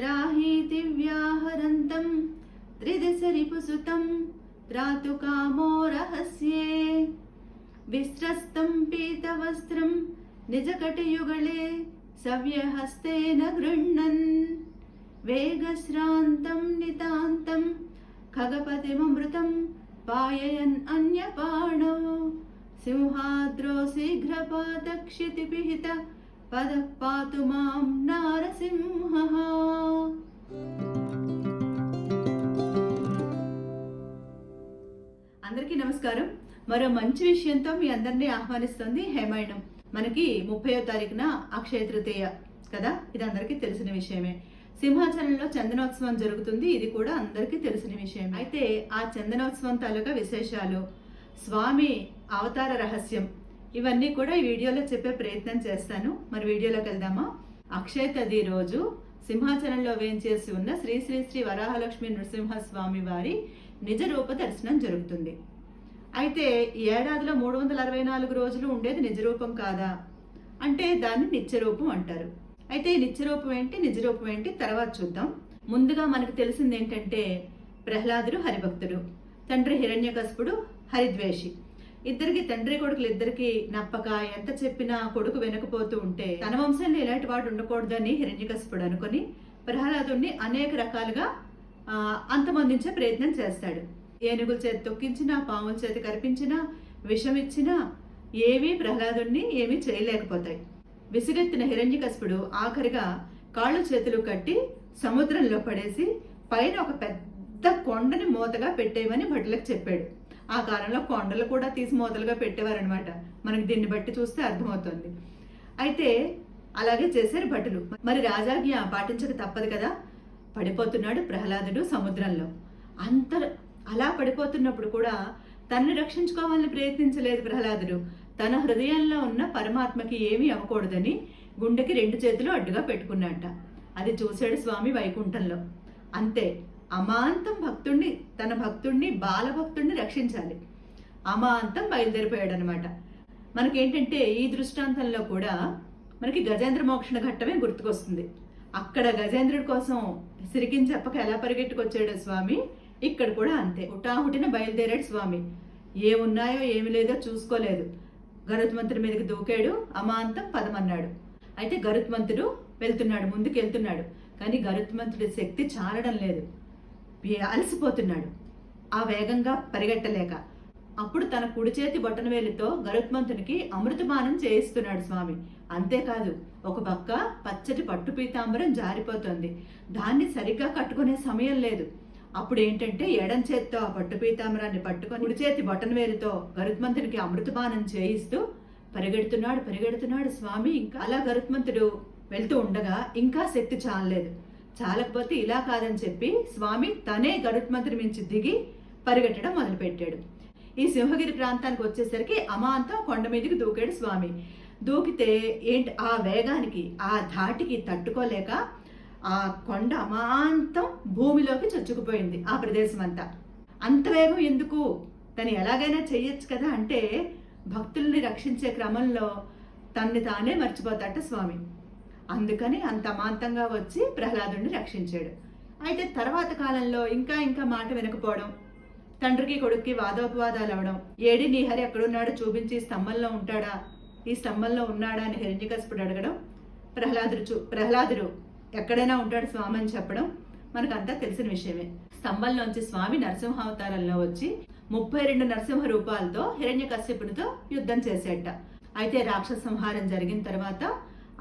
त्राहीति व्याहरन्तं त्रिदिशरिपुसुतं त्रातु कामो रहस्ये विस्त्रस्तं पीतवस्त्रं निजकटियुगले सव्यहस्तेन गृह्णन् वेगश्रान्तं नितान्तं खगपतिममृतं पाययन् अन्यपाणौ सिंहाद्रो शीघ्रपातक्षितिपिहित పద పాతు మాం నారసింహ. అందరికీ నమస్కారం. మరో మంచి విషయంతో మీ అందరినీ ఆహ్వానిస్తుంది హేమాయణం. మనకి ముప్పయో తారీఖున అక్షయ తృతీయ కదా? ఇది అందరికీ తెలిసిన విషయమే. సింహాచలంలో చందనోత్సవం జరుగుతుంది. ఇది కూడా అందరికీ తెలిసిన విషయం అయితే ఆ చందనోత్సవం తాలూకా విశేషాలు. స్వామి అవతార రహస్యం. ఇవన్నీ కూడా ఈ వీడియోలో చెప్పే ప్రయత్నం చేస్తాను. మరి వీడియోలోకి వెళ్దామా? అక్షయ తది రోజు సింహాచలంలో వేయించేసి ఉన్న శ్రీ శ్రీ శ్రీ వరాహలక్ష్మి నృసింహస్వామి వారి నిజ రూప దర్శనం జరుగుతుంది. అయితే ఈ ఏడాదిలో మూడు వందల అరవై నాలుగు రోజులు ఉండేది నిజరూపం కాదా? అంటే దాన్ని నిత్యరూపం అంటారు. అయితే ఈ నిత్యరూపం ఏంటి నిజరూపం ఏంటి? తర్వాత చూద్దాం. ముందుగా మనకు తెలిసింది ఏంటంటే ప్రహ్లాదుడు హరిభక్తుడు తండ్రి హిరణ్యకస్పుడు హరిద్వేషి. ఇద్దరికి తండ్రి కొడుకులు ఇద్దరికి నప్పక ఎంత చెప్పినా కొడుకు వెనకపోతూ ఉంటే తన వంశంలో ఇలాంటి వాడు ఉండకూడదని హిరణ్యకశిపుడు అనుకుని ప్రహ్లాదుణ్ణి అనేక రకాలుగా అంతమందించే ప్రయత్నం చేస్తాడు. ఏనుగుల చేతి తొక్కించినా పాముల చేతి కరిపించినా విషం ఇచ్చినా ఏమీ ప్రహ్లాదుడిని ఏమీ చేయలేకపోతాయి. విసిగెత్తిన హిరణ్యకశిపుడు ఆఖరిగా కాళ్ళు చేతులు కట్టి సముద్రంలో పడేసి పైన ఒక పెద్ద కొండని మూతగా పెట్టేయమని భటులకు చెప్పాడు. ఆ కాలంలో కొండలు కూడా తీసి మొదలుగా పెట్టేవారనమాట మనకి దీన్ని బట్టి చూస్తే అర్థమవుతుంది. అయితే అలాగే చేశారు భటులు. మరి రాజాజ్ఞ పాటించక తప్పదు కదా? పడిపోతున్నాడు ప్రహ్లాదుడు సముద్రంలో. అంత అలా పడిపోతున్నప్పుడు కూడా తన్ను రక్షించుకోవాలని ప్రయత్నించలేదు ప్రహ్లాదుడు. తన హృదయంలో ఉన్న పరమాత్మకి ఏమీ అవ్వకూడదని గుండెకి రెండు చేతులు అడ్డుగా పెట్టుకున్నట్ట. అది చూశాడు స్వామి వైకుంఠంలో. అంతే. అమాంతం భక్తుణ్ణి తన భక్తుణ్ణి బాలభక్తుణ్ణి రక్షించాలి. అమాంతం బయలుదేరిపోయాడు అనమాట మనకేంటంటే ఈ దృష్టాంతంలో కూడా మనకి గజేంద్ర మోక్షణ ఘట్టమే గుర్తుకొస్తుంది. అక్కడ గజేంద్రుడి కోసం సిరికిని చెప్పక ఎలా పరిగెట్టుకొచ్చాడు స్వామి ఇక్కడ కూడా అంతే. హుటాహుటిన బయలుదేరాడు స్వామి. ఏమున్నాయో ఏమి లేదో చూసుకోలేదు. గరుత్మంతుడి మీదకి దూకాడు అమాంతం పదమన్నాడు. అయితే గరుత్మంతుడు వెళ్తున్నాడు ముందుకు వెళ్తున్నాడు కానీ గరుత్మంతుడి శక్తి చాలడం లేదు. అలసిపోతున్నాడు. ఆ వేగంగా పరిగెట్టలేక అప్పుడు తన కుడి చేతి బొటనవేలితో గరుత్మంతునికి అమృతపానం చేయిస్తున్నాడు స్వామి. అంతేకాదు ఒక పక్క పచ్చటి పట్టు పీతాంబరం జారిపోతుంది. దాన్ని సరిగ్గా కట్టుకునే సమయం లేదు. అప్పుడు ఏంటంటే ఎడం చేత్తో ఆ పట్టు పీతాంబరాన్ని పట్టుకొని కుడి చేతి బొటనవేలితో గరుత్మంతునికి అమృతపానం చేయిస్తూ పరిగెడుతున్నాడు పరిగెడుతున్నాడు స్వామి. ఇంకా అలా గరుత్మంతుడు వెళ్తూ ఉండగా ఇంకా శక్తి చాలలేదు. చాలకపోతే ఇలా కాదని చెప్పి స్వామి తనే గరుత్మంతుడి మించి దిగి పరిగెట్టడం మొదలుపెట్టాడు. ఈ సింహగిరి ప్రాంతానికి వచ్చేసరికి అమాంతం కొండ మీదకి దూకాడు స్వామి. దూకితే ఏంటి ఆ వేగానికి ఆ ధాటికి తట్టుకోలేక ఆ కొండ అమాంతం భూమిలోకి చొచ్చుకుపోయింది ఆ ప్రదేశం అంతా అంత వేగం ఎందుకు? తను ఎలాగైనా చెయ్యొచ్చు కదా అంటే భక్తుల్ని రక్షించే క్రమంలో తన్ని తానే మర్చిపోతాట స్వామి. అందుకని అంత మాంతంగా వచ్చి ప్రహ్లాదుడిని రక్షించాడు. అయితే తర్వాత కాలంలో ఇంకా ఇంకా మాట వినకపోవడం తండ్రికి కొడుక్కి వాదోపవాదాలు అవడం ఏడి నీహరి ఎక్కడున్నాడో చూపించి స్తంభంలో ఉంటాడా ఈ స్తంభంలో ఉన్నాడా అని హిరణ్యకశపుడు అడగడం ప్రహ్లాదుడు చూ ప్రహ్లాదుడు ఎక్కడైనా ఉంటాడు స్వామి అని చెప్పడం మనకంతా తెలిసిన విషయమే. స్తంభంలోంచి స్వామి నరసింహావతారంలో వచ్చి ముప్పై రెండు నరసింహ రూపాలతో హిరణ్య కశ్యపునితో యుద్ధం చేసేట. అయితే రాక్షస సంహారం జరిగిన తర్వాత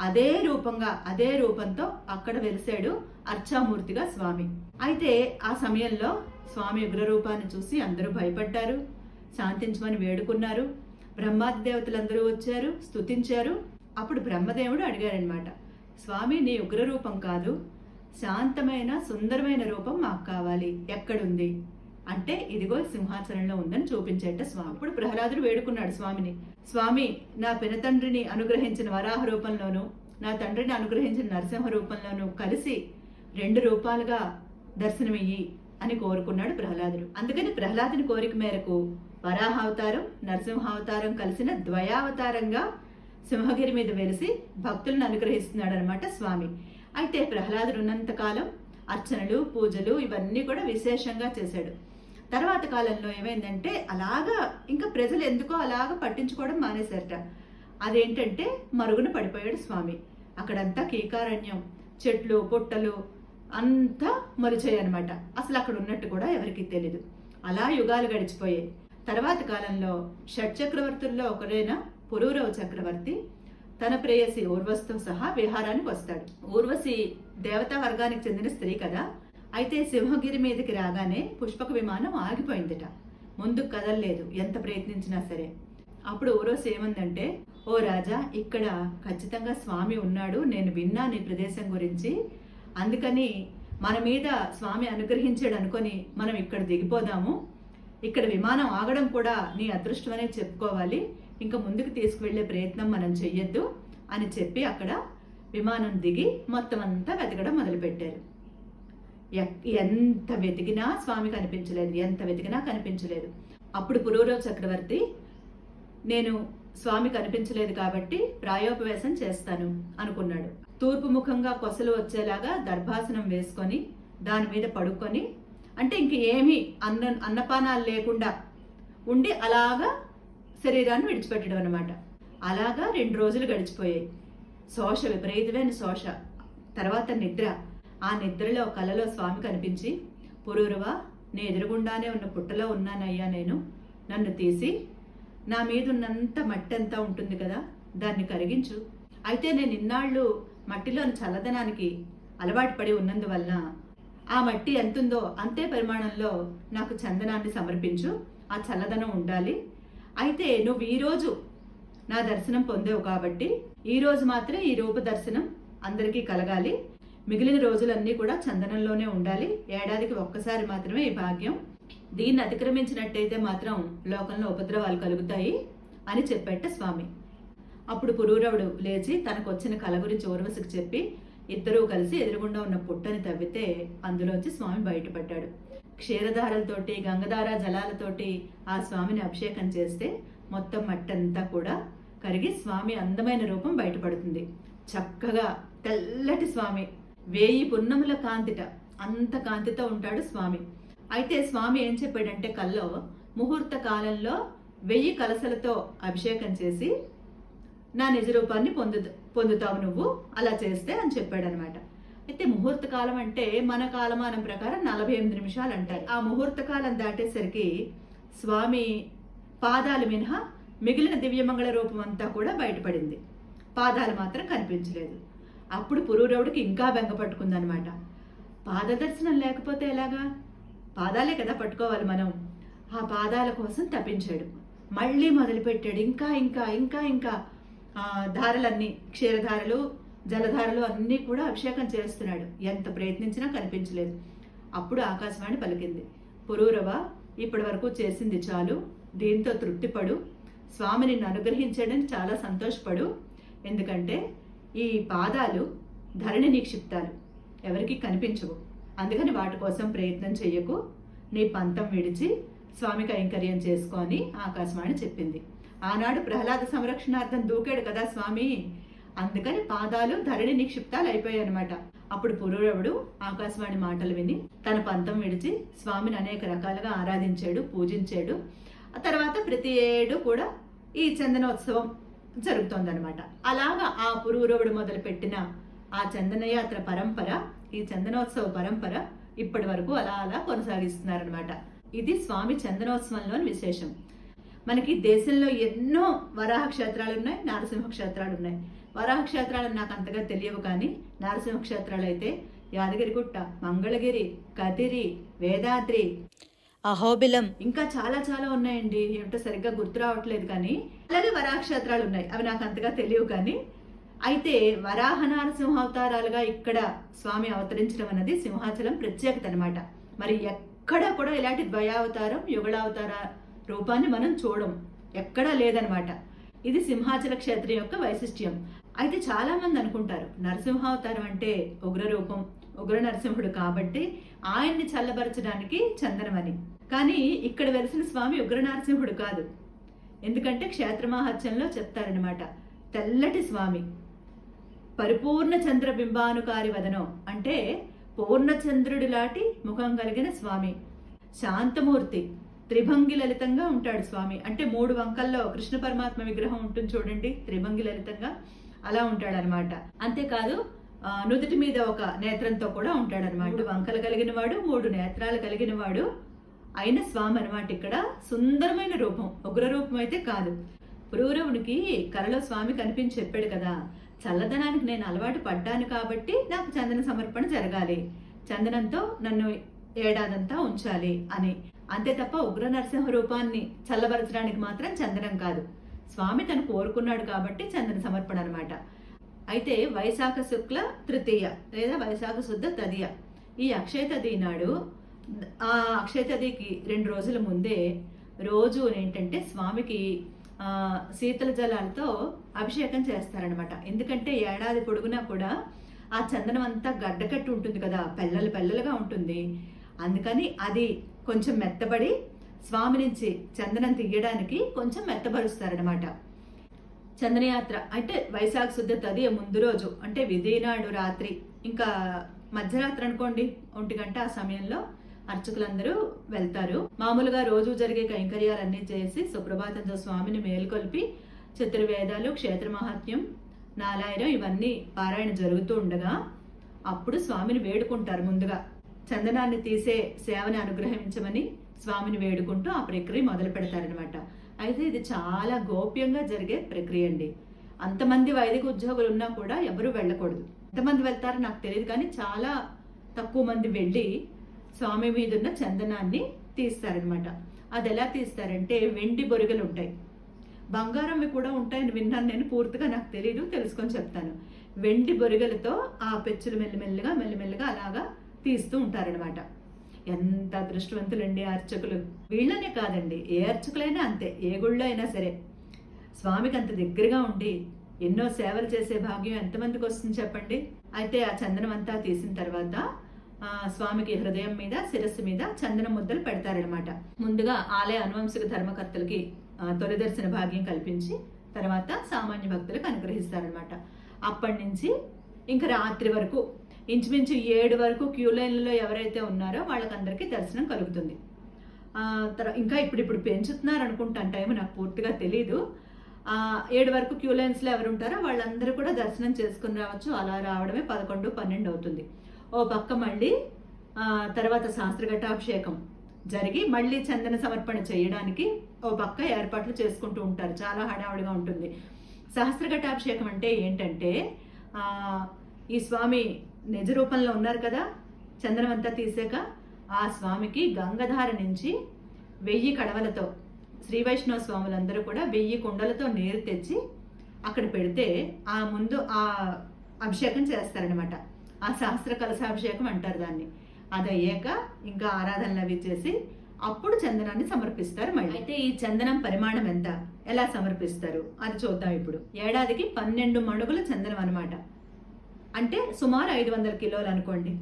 అదే రూపంగా అదే రూపంతో అక్కడ వెలిసాడు అర్చామూర్తిగా స్వామి. అయితే ఆ సమయంలో స్వామి ఉగ్ర రూపాన్ని చూసి అందరూ భయపడ్డారు. శాంతించమని వేడుకున్నారు. బ్రహ్మాది దేవతలందరూ వచ్చారు స్తుతించారు. అప్పుడు బ్రహ్మదేవుడు అడిగారనమాట స్వామి నీ ఉగ్రరూపం కాదు. శాంతమైన సుందరమైన రూపం మాకు కావాలి. ఎక్కడుంది? అంటే ఇదిగో సింహాసనంలో ఉందని చూపించేట స్వామి. ఇప్పుడు ప్రహ్లాదుడు వేడుకున్నాడు స్వామిని. స్వామి నా పినతండ్రిని అనుగ్రహించిన వరాహ రూపంలోనూ నా తండ్రిని అనుగ్రహించిన నరసింహ రూపంలోనూ కలిసి రెండు రూపాలుగా దర్శనమయ్యి అని కోరుకున్నాడు ప్రహ్లాదుడు. అందుకని ప్రహ్లాదుని కోరిక మేరకు వరాహావతారం నరసింహావతారం కలిసిన ద్వయావతారంగా సింహగిరి మీద వెలిసి భక్తులను అనుగ్రహిస్తున్నాడు అనమాట స్వామి. అయితే ప్రహ్లాదుడు ఉన్నంతకాలం అర్చనలు పూజలు ఇవన్నీ కూడా విశేషంగా చేశాడు. తర్వాత కాలంలో ఏమైందంటే అలాగా ఇంకా ప్రజలు ఎందుకో అలాగా పట్టించుకోవడం మానేశారట. అదేంటంటే మరుగున పడిపోయాడు స్వామి. అక్కడంతా కీకారణ్యం చెట్లు పుట్టలు అంతా మరుచాయి అనమాట అసలు అక్కడ ఉన్నట్టు కూడా ఎవరికి తెలియదు అలా యుగాలు గడిచిపోయాయి. తర్వాత కాలంలో షట్ చక్రవర్తుల్లో ఒకరైన పురూరవ చక్రవర్తి తన ప్రేయసి ఊర్వశితో సహా విహారానికి వస్తాడు. ఊర్వశి దేవతా వర్గానికి చెందిన స్త్రీ కదా. అయితే సింహగిరి మీదకి రాగానే పుష్పక విమానం ఆగిపోయిందట. ముందుకు కదలలేదు ఎంత ప్రయత్నించినా సరే. అప్పుడు ఊరోస్ ఏమందంటే ఓ రాజా ఇక్కడ ఖచ్చితంగా స్వామి ఉన్నాడు నేను విన్నాను ఈ ప్రదేశం గురించి. అందుకని మన మీద స్వామి అనుగ్రహించాడు అనుకొని మనం ఇక్కడ దిగిపోదాము. ఇక్కడ విమానం ఆగడం కూడా నీ అదృష్టం అనే చెప్పుకోవాలి. ఇంకా ముందుకు తీసుకువెళ్ళే ప్రయత్నం మనం చెయ్యొద్దు అని చెప్పి అక్కడ విమానం దిగి మొత్తం అంతా వెతకడం మొదలుపెట్టారు. ఎంత వెతికినా స్వామి కనిపించలేదు ఎంత వెతికినా కనిపించలేదు. అప్పుడు పురోరవ చక్రవర్తి నేను స్వామి కనిపించలేదు కాబట్టి ప్రాయోపవేశం చేస్తాను అనుకున్నాడు. తూర్పు ముఖంగా కొసలు వచ్చేలాగా దర్భాసనం వేసుకొని దాని మీద పడుకొని అంటే ఇంక ఏమీ అన్న అన్నపానాలు లేకుండా ఉండి అలాగా శరీరాన్ని విడిచిపెట్టడం అనమాట అలాగా రెండు రోజులు గడిచిపోయాయి. శోష విపరీతమైన శోష. తర్వాత నిద్ర. ఆ నిద్రలో కలలో స్వామి కనిపించి పురూరువా నీ ఎదురుగుండానే ఉన్న పుట్టలో ఉన్నానయ్యా నేను. నన్ను తీసి నా మీద ఉన్నంత మట్టి అంతా ఉంటుంది కదా దాన్ని కరిగించు. అయితే నేను ఇన్నాళ్ళు మట్టిలోని చల్లదనానికి అలవాటు పడి ఉన్నందువలన ఆ మట్టి ఎంతుందో అంతే పరిమాణంలో నాకు చందనాన్ని సమర్పించు. ఆ చల్లదనం ఉండాలి. అయితే నువ్వు ఈరోజు నా దర్శనం పొందావు కాబట్టి ఈరోజు మాత్రం ఈ రూప దర్శనం అందరికీ కలగాలి. మిగిలిన రోజులన్నీ కూడా చందనంలోనే ఉండాలి. ఏడాదికి ఒక్కసారి మాత్రమే ఈ భాగ్యం. దీన్ని అతిక్రమించినట్టయితే మాత్రం లోకంలో ఉపద్రవాలు కలుగుతాయి అని చెప్పేట స్వామి. అప్పుడు పురూరవుడు లేచి తనకు వచ్చిన కళ గురించి ఊర్వశికి చెప్పి ఇద్దరూ కలిసి ఎదురుగుండా ఉన్న పుట్టని తవ్వితే అందులోంచి స్వామి బయటపడ్డాడు. క్షీరధారలతోటి గంగధార జలాలతోటి ఆ స్వామిని అభిషేకం చేస్తే మొత్తం మట్టంతా కూడా కరిగి స్వామి అందమైన రూపం బయటపడుతుంది. చక్కగా తెల్లటి స్వామి. వేయి పున్నముల కాంతిట. అంత కాంతితో ఉంటాడు స్వామి. అయితే స్వామి ఏం చెప్పాడంటే కల్లో ముహూర్త కాలంలో వెయ్యి కలసలతో అభిషేకం చేసి నా నిజ రూపాన్ని పొందు పొందుతావు నువ్వు అలా చేస్తే అని చెప్పాడనమాట. అయితే ముహూర్త కాలం అంటే మన కాలమానం ప్రకారం నలభై ఎనిమిది నిమిషాలు అంటారు. ఆ ముహూర్త కాలం దాటేసరికి స్వామి పాదాలు మినహా మిగిలిన దివ్యమంగళ రూపం అంతా కూడా బయటపడింది. పాదాలు మాత్రం కనిపించలేదు. అప్పుడు పురూరవుడికి ఇంకా బెంగ పట్టుకుందనమాట. పాదదర్శనం లేకపోతే ఎలాగా? పాదాలే కదా పట్టుకోవాలి మనం. ఆ పాదాల కోసం తప్పించాడు. మళ్ళీ మొదలుపెట్టాడు. ఇంకా ఇంకా ఇంకా ఇంకా. ధారలన్నీ క్షీరధారలు జలధారలు అన్నీ కూడా అభిషేకం చేస్తున్నాడు. ఎంత ప్రయత్నించినా కనిపించలేదు. అప్పుడు ఆకాశవాణి పలికింది. పురూరవ ఇప్పటి వరకు చేసింది చాలు. దీంతో తృప్తిపడు. స్వామిని అనుగ్రహించాడని చాలా సంతోషపడు. ఎందుకంటే ఈ పాదాలు ధరణి నిక్షిప్తాలు ఎవరికి కనిపించవు. అందుకని వాటి కోసం ప్రయత్నం చెయ్యకు. నీ పంతం విడిచి స్వామి కైంకర్యం చేసుకొని ఆకాశవాణి చెప్పింది. ఆనాడు ప్రహ్లాద సంరక్షణార్థం దూకాడు కదా స్వామి. అందుకని పాదాలు ధరణి నిక్షిప్తాలు అయిపోయాయి అనమాట అప్పుడు పురూరవుడు ఆకాశవాణి మాటలు విని తన పంతం విడిచి స్వామిని అనేక రకాలుగా ఆరాధించాడు పూజించాడు. ఆ తర్వాత ప్రతి ఏడు కూడా ఈ చందనోత్సవం జరుగుతోందనమాట అలాగా ఆ పురూరవుడు మొదలుపెట్టిన ఆ చందనయాత్ర పరంపర ఈ చందనోత్సవ పరంపర ఇప్పటి వరకు అలా అలా కొనసాగిస్తున్నారనమాట ఇది స్వామి చందనోత్సవంలోని విశేషం. మనకి దేశంలో ఎన్నో వరాహ క్షేత్రాలు ఉన్నాయి నారసింహ క్షేత్రాలు ఉన్నాయి. వరాహ క్షేత్రాలు నాకు అంతగా తెలియవు కానీ నారసింహ క్షేత్రాలు అయితే యాదగిరిగుట్ట మంగళగిరి కదిరి వేదాద్రి అహోబిలం. ఇంకా చాలా చాలా ఉన్నాయండి. ఏమిటో సరిగ్గా గుర్తు రావట్లేదు కానీ అలాగే వరాహ క్షేత్రాలు ఉన్నాయి. అవి నాకు అంతగా తెలియవు కానీ అయితే వరాహ నరసింహ అవతారాలుగా ఇక్కడ స్వామి అవతరించడం అన్నది సింహాచలం ప్రత్యేకత అనమాట మరి ఎక్కడ కూడా ఇలాంటి ద్వయావతారం యుగళావతార రూపాన్ని మనం చూడం. ఎక్కడా లేదనమాట ఇది సింహాచల క్షేత్రం యొక్క వైశిష్ట్యం. అయితే చాలా మంది అనుకుంటారు నరసింహావతారం అంటే ఉగ్ర రూపం ఉగ్ర నరసింహుడు కాబట్టి ఆయన్ని చల్లబరచడానికి చందనమని. కానీ ఇక్కడ వెలిసిన స్వామి ఉగ్ర నరసింహుడు కాదు. ఎందుకంటే క్షేత్రమహత్యంలో చెప్తారనమాట తెల్లటి స్వామి పరిపూర్ణ చంద్రబింబానుకారి వదనం. అంటే పూర్ణచంద్రుడి లాంటి ముఖం కలిగిన స్వామి శాంతమూర్తి త్రిభంగి లలితంగా ఉంటాడు స్వామి. అంటే మూడు వంకల్లో కృష్ణ పరమాత్మ విగ్రహం ఉంటుంది చూడండి త్రిభంగి లలితంగా అలా ఉంటాడనమాట అంతేకాదు నుదుటి మీద ఒక నేత్రంతో కూడా ఉంటాడు అనమాట మూడు వంకలు కలిగిన వాడు మూడు నేత్రాలు కలిగిన వాడు అయిన స్వామి అనమాట ఇక్కడ. సుందరమైన రూపం ఉగ్ర రూపం అయితే కాదు. పురూరవునికి కలలో స్వామి కనిపించి చెప్పాడు కదా చల్లదనానికి నేను అలవాటు పడ్డాను కాబట్టి నాకు చందన సమర్పణ జరగాలి. చందనంతో నన్ను ఏడాదంతా ఉంచాలి అని. అంతే తప్ప ఉగ్ర నరసింహ రూపాన్ని చల్లబరచడానికి మాత్రం చందనం కాదు. స్వామి తను కోరుకున్నాడు కాబట్టి చందన సమర్పణ అనమాట అయితే వైశాఖ శుక్ల తృతీయ లేదా వైశాఖ శుద్ధ తదియ. ఈ అక్షయ తది నాడు ఆ అక్షయ తదికి రెండు రోజుల ముందే రోజు ఏంటంటే స్వామికి శీతల జలాలతో అభిషేకం చేస్తారనమాట ఎందుకంటే ఏడాది పొడుగునా కూడా ఆ చందనం అంతా గడ్డకట్టు ఉంటుంది కదా పెల్లలు పెల్లలుగా ఉంటుంది. అందుకని అది కొంచెం మెత్తబడి స్వామి నుంచి చందనం తీయడానికి కొంచెం మెత్తబరుస్తారనమాట చందనయాత్ర అంటే వైశాఖ శుద్ధ తదియ ముందు రోజు అంటే విధినాడు రాత్రి. ఇంకా మధ్యరాత్రి అనుకోండి ఒంటి గంట ఆ సమయంలో అర్చకులందరూ వెళ్తారు. మామూలుగా రోజు జరిగే కైంకర్యాలన్నీ చేసి సుప్రభాతంతో స్వామిని మేల్కొల్పి చతుర్వేదాలు క్షేత్ర మహాత్మ్యం నాలాయిరం ఇవన్నీ పారాయణ జరుగుతూ ఉండగా అప్పుడు స్వామిని వేడుకుంటారు ముందుగా. చందనాన్ని తీసే సేవని అనుగ్రహించమని స్వామిని వేడుకుంటూ ఆ ప్రక్రియ మొదలు పెడతారనమాట అయితే ఇది చాలా గోప్యంగా జరిగే ప్రక్రియ అండి. అంతమంది వైదిక ఉద్యోగులు ఉన్నా కూడా ఎవరు వెళ్ళకూడదు. ఎంతమంది వెళ్తారో నాకు తెలియదు కానీ చాలా తక్కువ మంది వెళ్ళి స్వామి మీద ఉన్న చందనాన్ని తీస్తారనమాట అది ఎలా తీస్తారంటే వెండి బొరిగలు ఉంటాయి. బంగారంవి కూడా ఉంటాయని విన్నాను నేను పూర్తిగా నాకు తెలియదు తెలుసుకొని చెప్తాను. వెండి బొరిగలతో ఆ పెచ్చులు మెల్లిమెల్లిగా మెల్లిమెల్లిగా అలాగా తీస్తూ ఉంటారనమాట ఎంత అదృష్టవంతులండి అర్చకులు. వీళ్ళనే కాదండి ఏ అర్చకులైనా అంతే ఏ గుళ్ళో అయినా సరే. స్వామికి అంత దగ్గరగా ఉండి ఎన్నో సేవలు చేసే భాగ్యం ఎంతమందికి వస్తుంది చెప్పండి? అయితే ఆ చందనం అంతా తీసిన తర్వాత స్వామికి హృదయం మీద శిరస్సు మీద చందనం ముద్దలు పెడతారనమాట ముందుగా ఆలయ అనువంశిక ధర్మకర్తలకి తొలిదర్శన తొలి దర్శన భాగ్యం కల్పించి తర్వాత సామాన్య భక్తులకు అనుగ్రహిస్తారనమాట అప్పటి నుంచి ఇంకా రాత్రి వరకు ఇంచుమించు ఏడు వరకు క్యూ లైన్లలో ఎవరైతే ఉన్నారో వాళ్ళకందరికీ దర్శనం కలుగుతుంది. ఇంకా ఇప్పుడు ఇప్పుడు పెంచుతున్నారు అనుకుంటాను. టైం నాకు పూర్తిగా తెలీదు. ఏడు వరకు క్యూ లైన్స్లో ఎవరు ఉంటారో వాళ్ళందరూ కూడా దర్శనం చేసుకుని రావచ్చు. అలా రావడమే పదకొండు పన్నెండు అవుతుంది. ఓ పక్క మళ్ళీ తర్వాత శాస్త్రఘటాభిషేకం జరిగి మళ్ళీ చందన సమర్పణ చేయడానికి ఓ పక్క ఏర్పాట్లు చేసుకుంటూ ఉంటారు. చాలా హడావుడిగా ఉంటుంది. సహస్రఘటాభిషేకం అంటే ఏంటంటే ఈ స్వామి నిజ రూపంలో ఉన్నారు కదా చందనం అంతా తీసాక ఆ స్వామికి గంగధార నుంచి వెయ్యి కడవలతో శ్రీ వైష్ణవ స్వాములందరూ కూడా వెయ్యి కుండలతో నీరు తెచ్చి అక్కడ పెడితే ఆ ముందు ఆ అభిషేకం చేస్తారనమాట ఆ సహస్ర కలశాభిషేకం అంటారు దాన్ని. అది అయ్యాక ఇంకా ఆరాధనలు అవి చేసి అప్పుడు చందనాన్ని సమర్పిస్తారు మళ్ళీ. అయితే ఈ చందనం పరిమాణం ఎంత? ఎలా సమర్పిస్తారు? అది చూద్దాం ఇప్పుడు. ఏడాదికి పన్నెండు మణుగుల చందనం అనమాట అంటే సుమారు ఐదు వందల కిలోలు అనుకోండి.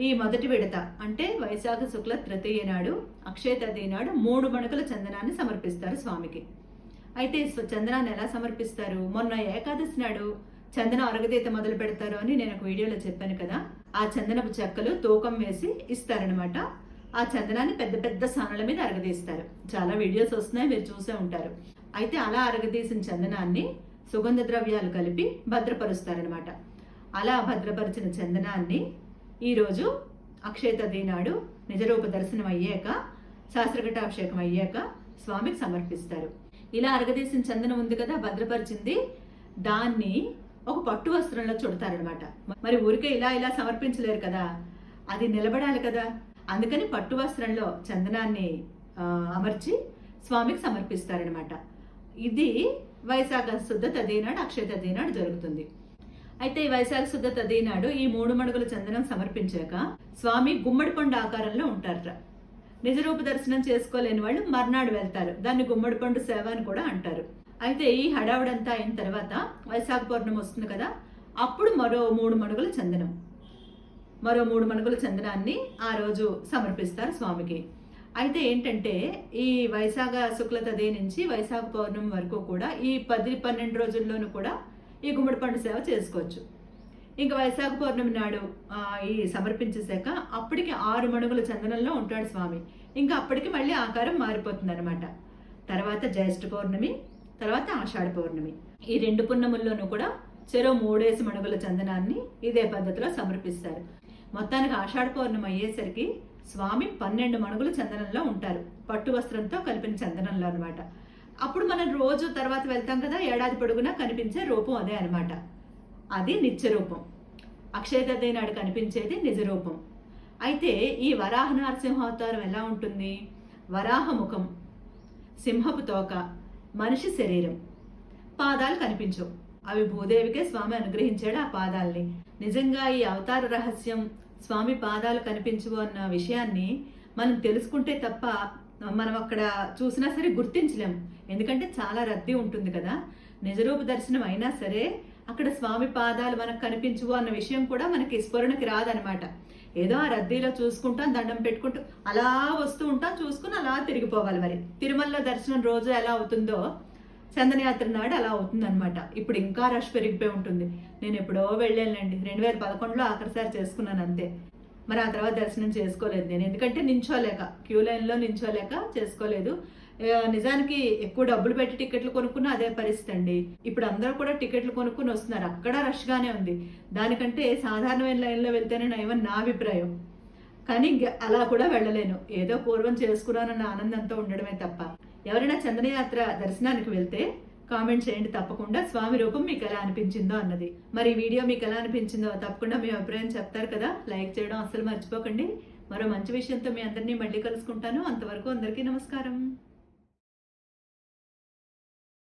ఈ మొదటి విడత అంటే వైశాఖ శుక్ల తృతీయ నాడు అక్షయ తృతీయ నాడు మూడు మణుకుల చందనాన్ని సమర్పిస్తారు స్వామికి. అయితే చందనాన్ని ఎలా సమర్పిస్తారు? మొన్న ఏకాదశి నాడు చందనం అరగదీత మొదలు పెడతారు అని నేను ఒక వీడియోలో చెప్పాను కదా. ఆ చందనపు చెక్కలు తూకం వేసి ఇస్తారనమాట ఆ చందనాన్ని పెద్ద పెద్ద సానుల మీద అరగదీస్తారు. చాలా వీడియోస్ వస్తున్నాయి మీరు చూసే ఉంటారు. అయితే అలా అరగదీసిన చందనాన్ని సుగంధ ద్రవ్యాలు కలిపి భద్రపరుస్తారనమాట అలా భద్రపరిచిన చందనాన్ని ఈరోజు అక్షయతది నాడు నిజరూప దర్శనం అయ్యాక శాస్త్రఘటాభిషేకం అయ్యాక స్వామికి సమర్పిస్తారు. ఇలా అరగదీసిన చందనం ఉంది కదా భద్రపరిచింది. దాన్ని ఒక పట్టు వస్త్రంలో చుడతారనమాట మరి ఊరికే ఇలా ఇలా సమర్పించలేరు కదా. అది నిలబడాలి కదా. అందుకని పట్టు వస్త్రంలో చందనాన్ని అమర్చి స్వామికి సమర్పిస్తారనమాట ఇది వైశాఖ శుద్ధ తదీనాడు అక్షయ తదీనాడు జరుగుతుంది. అయితే ఈ వైశాఖ శుద్ధ తదీనాడు ఈ మూడు మడుగుల చందనం సమర్పించాక స్వామి గుమ్మడి పండు ఆకారంలో ఉంటారట. నిజరూప దర్శనం చేసుకోలేని వాళ్ళు మర్నాడు వెళ్తారు. దాన్ని గుమ్మడి పండు సేవ అని కూడా అంటారు. అయితే ఈ హడావుడంతా అయిన తర్వాత వైశాఖ పౌర్ణమి వస్తుంది కదా అప్పుడు మరో మూడు మడుగుల చందనం. మరో మూడు మణుగుల చందనాన్ని ఆ రోజు సమర్పిస్తారు స్వామికి. అయితే ఏంటంటే ఈ వైశాఖ శుక్ల తదే నుంచి వైశాఖ పౌర్ణమి వరకు కూడా ఈ పది పన్నెండు రోజుల్లోనూ కూడా ఈ గుమ్మడి పండు సేవ చేసుకోవచ్చు. ఇంకా వైశాఖ పౌర్ణమి నాడు ఈ సమర్పించేశాక అప్పటికి ఆరు మణుగుల చందనంలో ఉంటాడు స్వామి. ఇంకా అప్పటికి మళ్ళీ ఆకారం మారిపోతుంది అనమాట తర్వాత జ్యేష్ఠ పౌర్ణమి తర్వాత ఆషాఢ పౌర్ణమి. ఈ రెండు పున్నముల్లోనూ కూడా చెరో మూడేసి మణుగుల చందనాన్ని ఇదే పద్ధతిలో సమర్పిస్తారు. మొత్తానికి ఆషాఢ పౌర్ణమి అయ్యేసరికి స్వామి పన్నెండు మణుగుల చందనంలో ఉంటారు. పట్టు వస్త్రంతో కలిపిన చందనంలో అనమాట అప్పుడు మనం రోజు తర్వాత వెళ్తాం కదా ఏడాది పొడుగునా కనిపించే రూపం అదే అన్నమాట. అది నిత్య రూపం. అక్షయ నాడు కనిపించేది నిజ రూపం. అయితే ఈ వరాహ నరసింహావతారం ఎలా ఉంటుంది? వరాహ ముఖం సింహపు తోక మనిషి శరీరం. పాదాలు కనిపించవు. అవి భూదేవికే స్వామి అనుగ్రహించాడు ఆ పాదాల్ని. నిజంగా ఈ అవతార రహస్యం స్వామి పాదాలు కనిపించవు అన్న విషయాన్ని మనం తెలుసుకుంటే తప్ప మనం అక్కడ చూసినా సరే గుర్తించలేం. ఎందుకంటే చాలా రద్దీ ఉంటుంది కదా. నిజరూప దర్శనం అయినా సరే అక్కడ స్వామి పాదాలు మనకు కనిపించవు అన్న విషయం కూడా మనకి స్ఫురణకి రాదనమాట ఏదో ఆ రద్దీలో చూసుకుంటాం దండం పెట్టుకుంటూ అలా వస్తూ ఉంటాం చూసుకుని అలా తిరిగిపోవాలి మరి. తిరుమలలో దర్శనం రోజు ఎలా అవుతుందో చందనయాత్ర నాడు అలా అవుతుందన్నమాట. ఇప్పుడు ఇంకా రష్ పెరిగిపోయి ఉంటుంది. నేను ఎప్పుడో వెళ్ళానండి రెండు వేల పదకొండులో ఆఖరిసారి చేసుకున్నాను అంతే. మరి ఆ తర్వాత దర్శనం చేసుకోలేదు నేను. ఎందుకంటే నించోలేక క్యూ లైన్లో నించోలేక చేసుకోలేదు. నిజానికి ఎక్కువ డబ్బులు పెట్టి టికెట్లు కొనుక్కున్న అదే పరిస్థితి అండి. ఇప్పుడు అందరూ కూడా టికెట్లు కొనుక్కుని వస్తున్నారు. అక్కడ రష్గానే ఉంది. దానికంటే సాధారణమైన లైన్లో వెళ్తేనే నయమని నా అభిప్రాయం. కానీ అలా కూడా వెళ్ళలేను. ఏదో పూర్వం చేసుకున్నానన్న ఆనందంతో ఉండడమే తప్ప. ఎవరైనా చందనయాత్ర దర్శనానికి వెళ్తే కామెంట్ చేయండి తప్పకుండా. స్వామి రూపం మీకు ఎలా అనిపించిందో అన్నది. మరి ఈ వీడియో మీకు ఎలా అనిపించిందో తప్పకుండా మీ అభిప్రాయం చెప్తారు కదా. లైక్ చేయడం అస్సలు మర్చిపోకండి. మరో మంచి విషయంతో మీ అందరినీ మళ్ళీ కలుసుకుంటాను. అంతవరకు అందరికీ నమస్కారం.